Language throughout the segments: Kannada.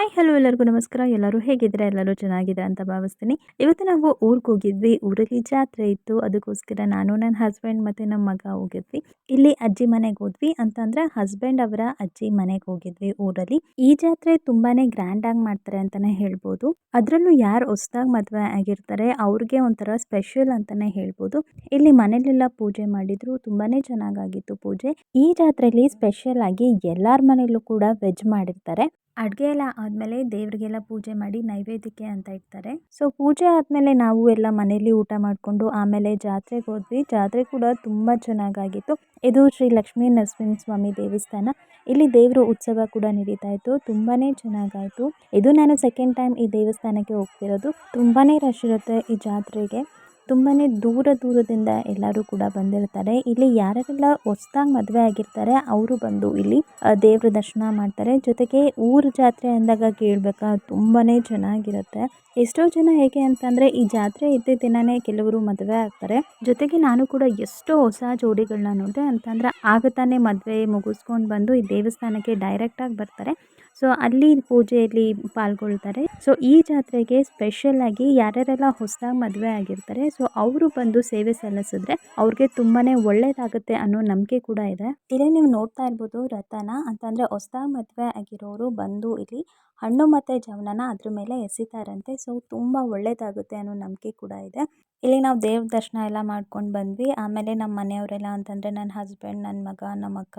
ಹಾಯ್, ಹಲೋ ಎಲ್ಲರಿಗೂ ನಮಸ್ಕಾರ. ಎಲ್ಲರೂ ಹೇಗಿದ್ರೆ ಎಲ್ಲರೂ ಚೆನ್ನಾಗಿದೆ ಅಂತ ಭಾವಿಸ್ತೀನಿ. ಇವತ್ತು ನಾವು ಊರಿಗೆ ಹೋಗಿದ್ವಿ. ಊರಲ್ಲಿ ಜಾತ್ರೆ ಇತ್ತು. ಅದಕ್ಕೋಸ್ಕರ ನಾನು, ನನ್ನ ಹಸ್ಬೆಂಡ್ ಮತ್ತು ನಮ್ಮ ಮಗ ಹೋಗಿದ್ವಿ. ಇಲ್ಲಿ ಅಜ್ಜಿ ಮನೆಗೆ ಹೋದ್ವಿ. ಅಂತಂದ್ರೆ ಹಸ್ಬೆಂಡ್ ಅವರ ಅಜ್ಜಿ ಮನೆಗೆ ಹೋಗಿದ್ವಿ ಊರಲ್ಲಿ. ಈ ಜಾತ್ರೆ ತುಂಬಾನೇ ಗ್ರ್ಯಾಂಡ್ ಆಗಿ ಮಾಡ್ತಾರೆ ಅಂತಾನೆ ಹೇಳ್ಬೋದು. ಅದರಲ್ಲೂ ಯಾರು ಹೊಸದಾಗಿ ಮದುವೆ ಆಗಿರ್ತಾರೆ, ಅವ್ರಿಗೆ ಒಂಥರ ಸ್ಪೆಷಲ್ ಅಂತಾನೆ ಹೇಳ್ಬೋದು. ಇಲ್ಲಿ ಮನೇಲೆಲ್ಲ ಪೂಜೆ ಮಾಡಿದ್ರು. ತುಂಬಾನೇ ಚೆನ್ನಾಗಾಗಿತ್ತು ಪೂಜೆ. ಈ ಜಾತ್ರೆಯಲ್ಲಿ ಸ್ಪೆಷಲ್ ಆಗಿ ಎಲ್ಲಾರ ಮನೆಯಲ್ಲೂ ಕೂಡ ವೆಜ್ ಮಾಡಿರ್ತಾರೆ. ಅಡುಗೆ ಎಲ್ಲ ಆದಮೇಲೆ ದೇವರಿಗೆಲ್ಲ ಪೂಜೆ ಮಾಡಿ ನೈವೇದ್ಯಕ್ಕೆ ಅಂತ ಇಡ್ತಾರೆ. ಸೊ ಪೂಜೆ ಆದಮೇಲೆ ನಾವು ಎಲ್ಲ ಮನೆಯಲ್ಲಿ ಊಟ ಮಾಡಿಕೊಂಡು ಆಮೇಲೆ ಜಾತ್ರೆಗೆ ಹೋದ್ವಿ. ಜಾತ್ರೆ ಕೂಡ ತುಂಬ ಚೆನ್ನಾಗಾಗಿತ್ತು. ಇದು ಶ್ರೀ ಲಕ್ಷ್ಮೀ ನರಸಿಂಹ ಸ್ವಾಮಿ ದೇವಸ್ಥಾನ. ಇಲ್ಲಿ ದೇವರ ಉತ್ಸವ ಕೂಡ ನಡೀತಾ ಇತ್ತು. ತುಂಬಾ ಚೆನ್ನಾಗಾಯಿತು. ಇದು ನಾನು ಸೆಕೆಂಡ್ ಟೈಮ್ ಈ ದೇವಸ್ಥಾನಕ್ಕೆ ಹೋಗ್ತಿರೋದು. ತುಂಬಾ ರಶ್ ಇರುತ್ತೆ ಈ ಜಾತ್ರೆಗೆ. ತುಂಬಾ ದೂರ ದೂರದಿಂದ ಎಲ್ಲರೂ ಕೂಡ ಬಂದಿರ್ತಾರೆ. ಇಲ್ಲಿ ಯಾರೆಲ್ಲ ಹೊಸ್ದಾಗಿ ಮದುವೆ ಆಗಿರ್ತಾರೆ, ಅವರು ಬಂದು ಇಲ್ಲಿ ದೇವ್ರ ದರ್ಶನ ಮಾಡ್ತಾರೆ. ಜೊತೆಗೆ ಊರ ಜಾತ್ರೆ ಅಂದಾಗ ಕೇಳಬೇಕಾ ತುಂಬಾ ಚೆನ್ನಾಗಿರುತ್ತೆ. ಎಷ್ಟೋ ಜನ ಹೇಗೆ ಅಂತಂದರೆ, ಈ ಜಾತ್ರೆ ಇದ್ದ ದಿನವೇ ಕೆಲವರು ಮದುವೆ ಆಗ್ತಾರೆ. ಜೊತೆಗೆ ನಾನು ಕೂಡ ಎಷ್ಟೋ ಹೊಸ ಜೋಡಿಗಳನ್ನ ನೋಡಿದೆ. ಅಂತಂದ್ರೆ, ಆಗ ತಾನೇ ಮದುವೆ ಮುಗಿಸ್ಕೊಂಡು ಬಂದು ಈ ದೇವಸ್ಥಾನಕ್ಕೆ ಡೈರೆಕ್ಟಾಗಿ ಬರ್ತಾರೆ. ಸೊ ಅಲ್ಲಿ ಪೂಜೆಯಲ್ಲಿ ಪಾಲ್ಗೊಳ್ತಾರೆ. ಸೊ ಈ ಜಾತ್ರೆಗೆ ಸ್ಪೆಷಲ್ ಆಗಿ ಯಾರ್ಯಾರೆಲ್ಲ ಹೊಸದಾಗಿ ಮದುವೆ ಆಗಿರ್ತಾರೆ ಸೊ ಅವರು ಬಂದು ಸೇವೆ ಸಲ್ಲಿಸಿದ್ರೆ ಅವ್ರಿಗೆ ತುಂಬಾನೇ ಒಳ್ಳೇದಾಗುತ್ತೆ ಅನ್ನೋ ನಂಬಿಕೆ ಕೂಡ ಇದೆ. ಇಲ್ಲಿ ನೀವು ನೋಡ್ತಾ ಇರ್ಬೋದು ರಥನ. ಅಂತಂದ್ರೆ ಹೊಸದಾಗಿ ಮದುವೆ ಆಗಿರೋರು ಬಂದು ಇಲ್ಲಿ ಹಣ್ಣು ಮತ್ತು ಜವನನ ಅದ್ರ ಮೇಲೆ ಎಸಿತಾರಂತೆ. ಸೊ ತುಂಬ ಒಳ್ಳೇದಾಗುತ್ತೆ ಅನ್ನೋ ನಂಬಿಕೆ ಕೂಡ ಇದೆ. ಇಲ್ಲಿ ನಾವು ದೇವ್ರ ದರ್ಶನ ಎಲ್ಲ ಮಾಡ್ಕೊಂಡು ಬಂದ್ವಿ. ಆಮೇಲೆ ನಮ್ಮ ಮನೆಯವರೆಲ್ಲ ಅಂತಂದರೆ ನನ್ನ ಹಸ್ಬೆಂಡ್ ನನ್ನ ಮಗ ನಮ್ಮ ಅಕ್ಕ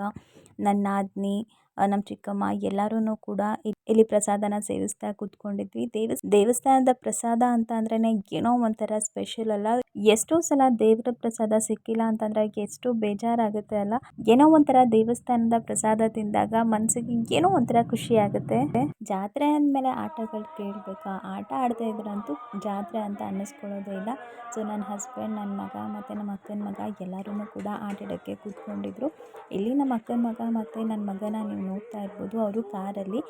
ನನ್ನ ನಾದಿನಿ ನಮ್ಮ ಚಿಕ್ಕಮ್ಮ ಎಲ್ಲರೂ ಕೂಡ ಇಲ್ಲಿ ಪ್ರಸಾದನ ಸೇವಿಸ್ತಾ ಕೂತ್ಕೊಂಡಿದ್ವಿ. ದೇವ ದೇವಸ್ಥಾನದ ಪ್ರಸಾದ ಅಂತ ಅಂದ್ರೆ ಏನೋ ಒಂಥರ ಸ್ಪೆಷಲ್ ಅಲ್ಲ. ಎಷ್ಟೋ ಸಲ ದೇವರ ಪ್ರಸಾದ ಸಿಕ್ಕಿಲ್ಲ ಅಂತಂದ್ರೆ ಎಷ್ಟು ಬೇಜಾರಾಗುತ್ತೆ ಅಲ್ಲ. ಏನೋ ಒಂಥರ ದೇವಸ್ಥಾನದ ಪ್ರಸಾದ ತಿಂದಾಗ ಮನಸ್ಸಿಗೆ ಏನೋ ಒಂಥರ ಖುಷಿ ಆಗುತ್ತೆ. ಜಾತ್ರೆ ಅಂದಮೇಲೆ ಆಟಗಳು ಕೇಳಬೇಕಾ? ಆಟ ಆಡದೇ ಇದ್ರಂತೂ ಜಾತ್ರೆ ಅಂತ ಅನ್ನಿಸ್ಕೊಳ್ಳೋದೇ ಇಲ್ಲ. ಸೊ ನನ್ನ ಹಸ್ಬೆಂಡ್ ನನ್ನ ಮಗ ಮತ್ತು ನಮ್ಮ ಅಕ್ಕನ ಮಗ ಎಲ್ಲರೂ ಕೂಡ ಆಟಾಡೋಕ್ಕೆ ಕೂತ್ಕೊಂಡಿದ್ರು. ಇಲ್ಲಿ ನಮ್ಮ ಅಕ್ಕನ ಮಗ ಮತ್ತು ನನ್ನ ಮಗನ ನೀವು ನೋಡ್ತಾ ಇರ್ಬೋದು. ಅವರು ಕಾರಲ್ಲಿ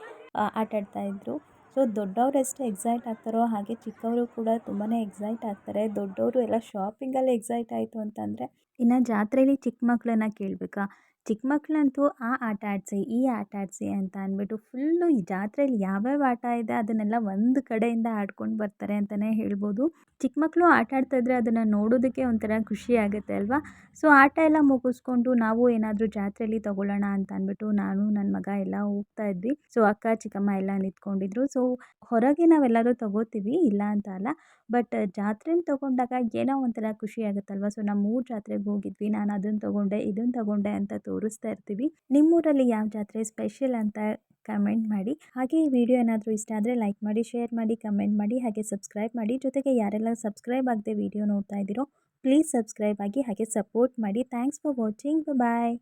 ಆಟ ಇದ್ದರು ಸೊ, ದೊಡ್ಡವರು ಎಷ್ಟು ಎಕ್ಸೈಟ್ ಆಗ್ತಾರೋ ಹಾಗೆ ಚಿಕ್ಕವರು ಕೂಡ ತುಂಬಾ ಎಕ್ಸೈಟ್ ಆಗ್ತಾರೆ. ದೊಡ್ಡವರು ಎಲ್ಲ ಶಾಪಿಂಗಲ್ಲಿ ಎಕ್ಸೈಟ್ ಆಯಿತು ಅಂತಂದರೆ ಇನ್ನು ಜಾತ್ರೆಯಲ್ಲಿ ಚಿಕ್ಕ ಮಕ್ಕಳನ್ನ ಕೇಳಬೇಕಾ? ಚಿಕ್ಕ ಮಕ್ಕಳಂತೂ ಆ ಆಟ ಆಡಿಸಿ, ಈ ಆಟ ಆಡಿಸಿ ಅಂತ ಅಂದ್ಬಿಟ್ಟು ಫುಲ್ಲು ಈ ಜಾತ್ರೆಯಲ್ಲಿ ಯಾವ್ಯಾವ ಆಟ ಇದೆ ಅದನ್ನೆಲ್ಲ ಒಂದು ಕಡೆಯಿಂದ ಆಡ್ಕೊಂಡು ಬರ್ತಾರೆ ಅಂತಲೇ ಹೇಳ್ಬೋದು. ಚಿಕ್ಕ ಮಕ್ಕಳು ಆಟ ಆಡ್ತಾ ಆಡ್ತಾಯಿದ್ರೆ ಅದನ್ನು ನೋಡೋದಕ್ಕೆ ಒಂಥರ ಖುಷಿ ಆಗುತ್ತೆ ಅಲ್ವಾ? ಸೊ, ಆಟ ಎಲ್ಲ ಮುಗಿಸ್ಕೊಂಡು ನಾವು ಏನಾದರೂ ಜಾತ್ರೆಯಲ್ಲಿ ತೊಗೊಳ್ಳೋಣ ಅಂತ ಅಂದ್ಬಿಟ್ಟು ನಾನು ನನ್ನ ಮಗ ಎಲ್ಲ ಹೋಗ್ತಾ ಇದ್ವಿ. ಸೊ, ಅಕ್ಕ, ಚಿಕ್ಕಮ್ಮ ಎಲ್ಲ ನಿಂತ್ಕೊಂಡಿದ್ರು. ಸೊ, ಹೊರಗೆ ನಾವೆಲ್ಲರೂ ತೊಗೋತೀವಿ, ಇಲ್ಲ ಅಂತ ಅಲ್ಲ. ಬಟ್ ಜಾತ್ರೆನ ತೊಗೊಂಡಾಗ ಏನೋ ಒಂಥರ ಖುಷಿ ಆಗುತ್ತಲ್ವ? ಸೊ ನಮ್ಮ ಊರ ಜಾತ್ರೆಗೆ ಹೋಗಿದ್ವಿ, ನಾನು ಅದನ್ನು ತೊಗೊಂಡೆ ಇದನ್ನು ತೊಗೊಂಡೆ ಅಂತ ತೋರಿಸ್ತಾ ಇರ್ತೀವಿ. ನಿಮ್ಮೂರಲ್ಲಿ ಯಾವ ಜಾತ್ರೆ ಸ್ಪೆಷಲ್ ಅಂತ ಕಮೆಂಟ್ ಮಾಡಿ. ಹಾಗೆ ಈ ವಿಡಿಯೋ ಏನಾದರೂ ಇಷ್ಟ ಆದರೆ ಲೈಕ್ ಮಾಡಿ ಶೇರ್ ಮಾಡಿ ಕಮೆಂಟ್ ಮಾಡಿ, ಹಾಗೆ ಸಬ್ಸ್ಕ್ರೈಬ್ ಮಾಡಿ. ಜೊತೆಗೆ ಯಾರೆಲ್ಲ ಸಬ್ಸ್ಕ್ರೈಬ್ ಆಗದೆ ವಿಡಿಯೋ ನೋಡ್ತಾ ಇದ್ದೀರೋ ಪ್ಲೀಸ್ ಸಬ್ಸ್ಕ್ರೈಬ್ ಆಗಿ ಹಾಗೆ ಸಪೋರ್ಟ್ ಮಾಡಿ. Thanks for watching bye